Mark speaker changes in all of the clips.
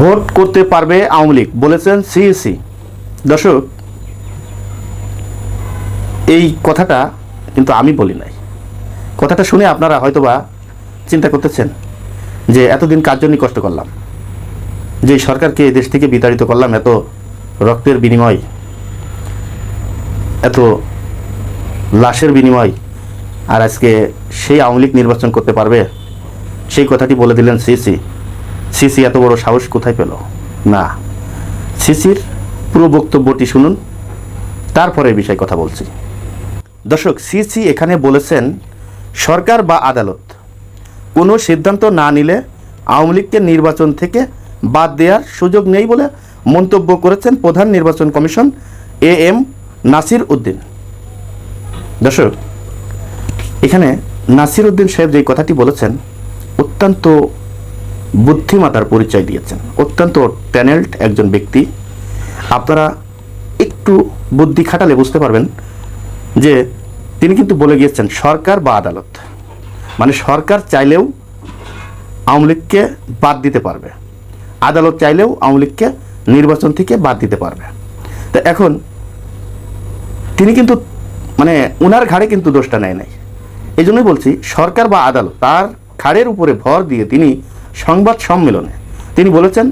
Speaker 1: Vote করতে পারবে আওয়ামী লীগ, বলেছেন সিএসি দর্শক, এই কথাটা কিন্তু আমি বলি নাই। কথাটা শুনে আপনারা হয়তোবা চিন্তা করতেছেন যে এতদিন কার জন্য কষ্ট করলাম? যে সরকারকে দেশ থেকে বিতাড়িত করলাম এত রক্তের বিনিময়, এত লাশের বিনিময়, আর আজকে সেই আওয়ামী লীগ নির্বাচন করতে পারবে, সেই কথাটি বলে দিলেন সিসি সিসি এত বড় সাহস কোথায় পেল? না। সিসির পুরো বক্তব্যটি শুনুন, তারপরে বিষয়ে কথা বলছি। দর্শক, সিসি এখানে বলেছেন, সরকার বা আদালত কোনো সিদ্ধান্ত না নিলে আওয়ামী লীগকে নির্বাচন থেকে বাদ দেওয়ার সুযোগ নেই বলে মন্তব্য করেছেন প্রধান নির্বাচন commission A M Nasir Uddin. দর্শক, এখানে নাসির উদ্দিন সাহেব যে কথাটি বলেছেন, অত্যন্ত বুদ্ধিমতার পরিচয় দিয়েছেন। অত্যন্ত ট্যানেল্ট একজন ব্যক্তি। আপনারা একটু বুদ্ধি খাটালে বুঝতে পারবেন যে তিনি কিন্তু বলে গিয়েছেন, সরকার বা আদালত। মানে সরকার চাইলেও আওয়ামী লীগকে বাদ দিতে পারবে। আদালত চাইলেও আওয়ামী লীগকে নির্বাচন থেকে বাদ দিতে পারবে। তা এখন তিনি কিন্তু মানে ওনার ঘাড়ে কিন্তু দোষটা নেয় নাই। এই জন্যই বলছি, সরকার বা আদালত তার ঘাড়ের উপরে ভর দিয়ে তিনি সংবাদ সম্মেলনে তিনি বলেছেন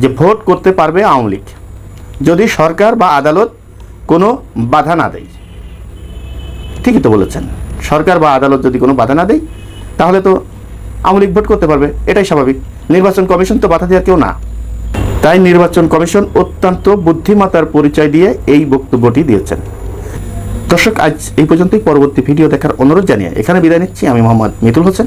Speaker 1: যে ভোট করতে পারবে আওয়ামী লীগ, যদি সরকার বা আদালত কোনো বাধা না দেয়। ঠিকই তো বলেছেন, সরকার বা আদালত যদি কোনো বাধা না দেয়, তাহলে তো আওয়ামী লীগ ভোট করতে পারবে, এটাই স্বাভাবিক। নির্বাচন কমিশন তো বাধা দেওয়ার কেউ না। তাই নির্বাচন কমিশন অত্যন্ত বুদ্ধিমত্তার পরিচয় দিয়ে এই বক্তব্যটি দিয়েছেন। দর্শক, আজ এই পর্যন্তই। পরবর্তী ভিডিও দেখার অনুরোধ জানিয়ে এখানে বিদায় নিচ্ছি। আমি মোহাম্মদ মিতুল হোসেন।